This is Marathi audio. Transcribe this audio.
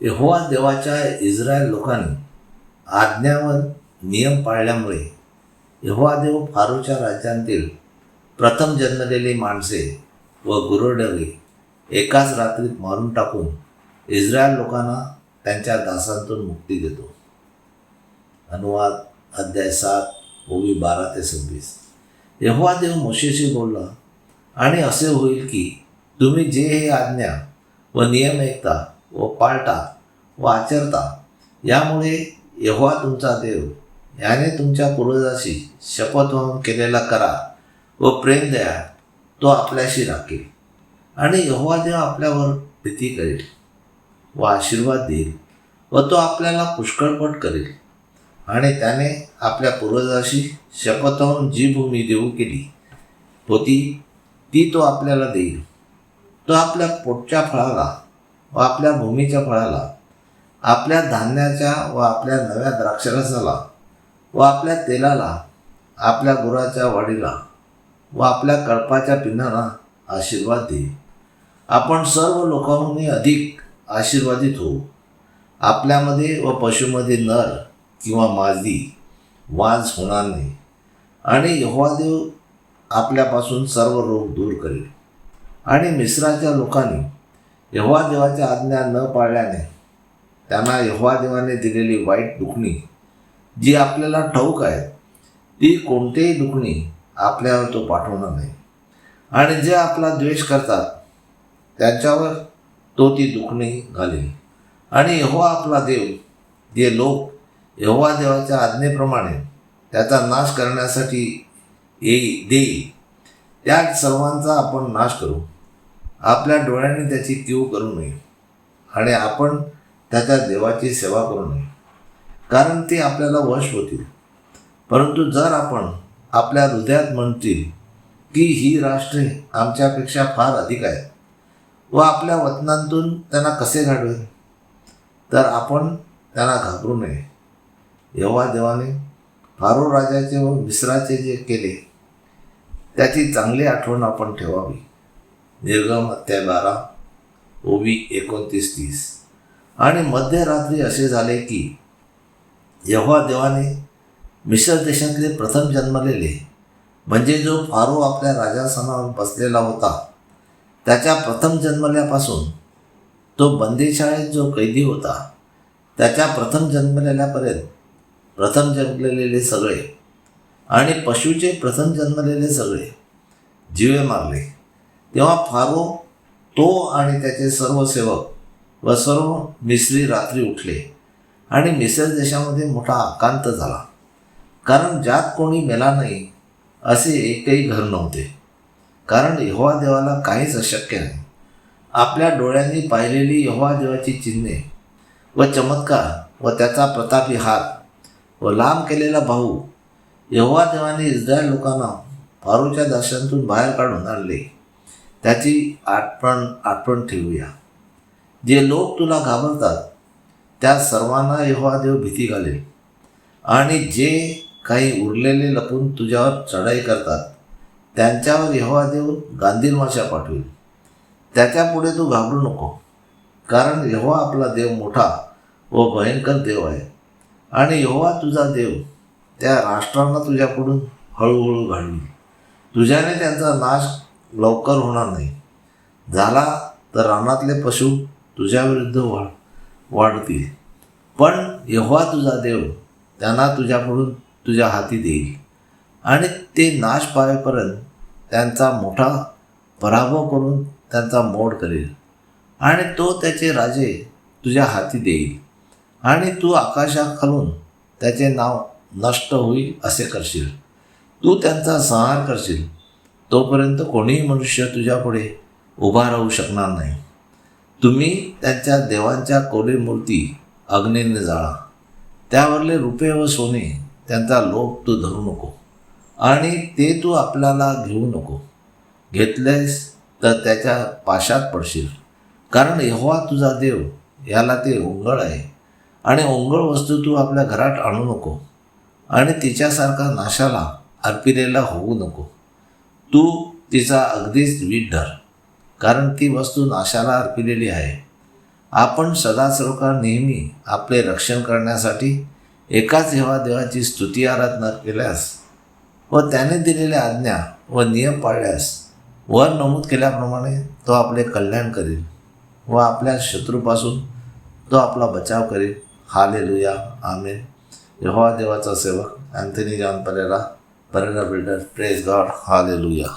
यहोवा देवाच्या इस्रायल लोकांनी आज्ञावर नियम पाळल्यामुळे यहोवा देव फारूच्या राज्यांतील प्रथम जन्मलेली माणसे व गुरुडरे एकाच रात्रीत मारून टाकून इस्रायल लोकांना त्यांच्या दासांतून मुक्ती देतो. अनुवाद अध्याय सात ओवी बारा ते सव्वीस. यहोवा देव मोशेशी बोलला आणि असे होईल की तुम्ही जे हे आज्ञा व नियम ऐकता व पाळता व आचरता. यामुळे यहोवा तुमचा देव याने तुमच्या पूर्वजाशी शपथ वाहून केलेला करार व प्रेम द्या तो आपल्याशी राखेल. आणि यहोवा देव आपल्यावर भीती करेल व आशीर्वाद देईल व तो आपल्याला पुष्कळपट करेल. आणि त्याने आपल्या पूर्वजाशी शपथ होऊन जी भूमी देऊ केली होती ती तो आपल्याला देईल. तो आपल्या पोटच्या फळाला व आपल्या भूमीच्या फळाला आपल्या धान्याच्या व आपल्या नव्या द्राक्षरसाला व आपल्या तेलाला आपल्या गुराच्या वाढीला व आपल्या कळपाच्या पिन्नाला आशीर्वाद देईल आपण सर्व लोकांहून अधिक आशीर्वादित होऊ. आपल्यामध्ये व पशुमध्ये नर किंवा मादी वाज होणार नाही. आणि यहोवादेव आपल्यापासून सर्व रोग दूर करेल. आणि मिस्राच्या लोकांनी यहोवा देवाच्या आज्ञा न पाळल्याने त्यांना यहोवा देवाने दिलेली वाईट दुखणी जी आपल्याला ठाऊक आहे ती कोणतेही दुखणी आपल्यावर तो पाठवणार नाही. आणि जे आपला द्वेष करतात त्यांच्यावर तो ती दुखणी घालेल. आणि यहोवा आपला देव जे लोक यहोवा देवाच्या आज्ञेप्रमाणे त्याचा नाश करण्यासाठी येई देई त्या सर्वांचा आपण नाश करू. आपल्या डोळ्यांनी त्याची कीव करू नये. आणि आपण त्याच्या देवाची सेवा करू नये. कारण ते आपल्याला वश होतील. परंतु जर आपण आपल्या हृदयात म्हणतील की ही राष्ट्रे आमच्यापेक्षा फार अधिक आहेत व आपल्या वतनांतून त्यांना कसे घडवेल तर आपण त्यांना घाबरू नये. यव्हा देवाने फारो राजाचे व मिश्राचे जे केले त्याची चांगली आठवण आपण ठेवावी. निर्गम अध्याय बारा ओवी एकोणतीस तीस आणि मध्यरात्री असे झाले की यव्हा देवाने मिश्र देशातले प्रथम जन्मलेले म्हणजे जो फारो आपल्या राजासनावर बसलेला होता त्याच्या प्रथम जन्मल्यापासून तो बंदीशाळेत जो कैदी होता त्याच्या प्रथम जन्मलेल्यापर्यंत प्रथम जन्मलेले सगळे आणि पशूचे प्रथम जन्मलेले सगळे जीवे मारले. तेव्हा फारो तो आणि त्याचे सर्व सेवक व सर्व मिसरी रात्री उठले आणि मिसर देशामध्ये मोठा आकांत झाला. कारण ज्यात कोणी मेला नाही असे एकही घर नव्हते. कारण यहोवा देवाला काहीच अशक्य नाही. आपल्या डोळ्यांनी पाहिलेली यहोवा देवाची चिन्हे व चमत्कार व त्याचा प्रतापी हात व लांब केलेला भाऊ यहोवा देवाने इस्रायल लोकांना फारूच्या दर्शनातून बाहेर काढून आणले. त्याची आठवण आठवण ठेवूया. जे लोक तुला घाबरतात त्या सर्वांना यहोवा देव भीती घालेल. आणि जे काही उरलेले लपून तुझ्यावर चढाई करतात त्यांच्यावर यहोवा देव गांधील माशा पाठवेल. त्याच्यापुढे तू घाबरू नको कारण यहोवा आपला देव मोठा व भयंकर देव आहे. आणि यहोवा तुझा देव त्या राष्ट्रांना तुझ्याकडून हळूहळू घालवी तुझ्याने त्यांचा नाश लवकर होणार नाही. झाला तर रानातले पशु तुझ्याविरुद्ध वाढ वाढतील. पण यहोवा तुझा देव त्यांना तुझ्याकडून तुझ्या हाती देईल. आणि ते नाश पावेपर्यंत त्यांचा मोठा पराभव करून त्यांचा मोड करेल. आणि तो त्याचे राजे तुझ्या हाती देईल. आणि तू आकाशाखालून त्याचे नाव नष्ट होईल असे करशील. तू त्यांचा संहार करशील. तोपर्यंत कोणीही मनुष्य तुझ्यापुढे उभा राहू शकणार नाही. तुम्ही त्यांच्या देवांच्या कोरी मूर्ती अग्नीने जाळा. त्यावरले रुपे व सोने त्यांचा लोभ तू धरू नको आणि ते तू आपल्याला घेऊ नको. घेतलेस तर त्याच्या पाशात पडशील. कारण यहोवा तुझा देव याला ते ओंगळ आहे. आणि ओंगळ वस्तू तू आपल्या घरात आणू नको आणि तिच्यासारखा नाशाला अर्पिलेला होऊ नको. तू तिचा अगदीच वीट धर कारण ती वस्तू नाशाला अर्पिलेली आहे. आपण सदासर्वकाळ नेहमी आपले रक्षण करण्यासाठी एकाच देवा देवाची स्तुती आराधना केल्यास व त्याने दिलेल्या आज्ञा व नियम पाळल्यास वर नमूद केल्याप्रमाणे तो आपले कल्याण करेल व आपल्या शत्रूपासून तो आपला बचाव करेल. हालेलुया. आमेन. यहोवा देवाचा सेवक Anthony John Pereira. Pereira builder praise God hallelujah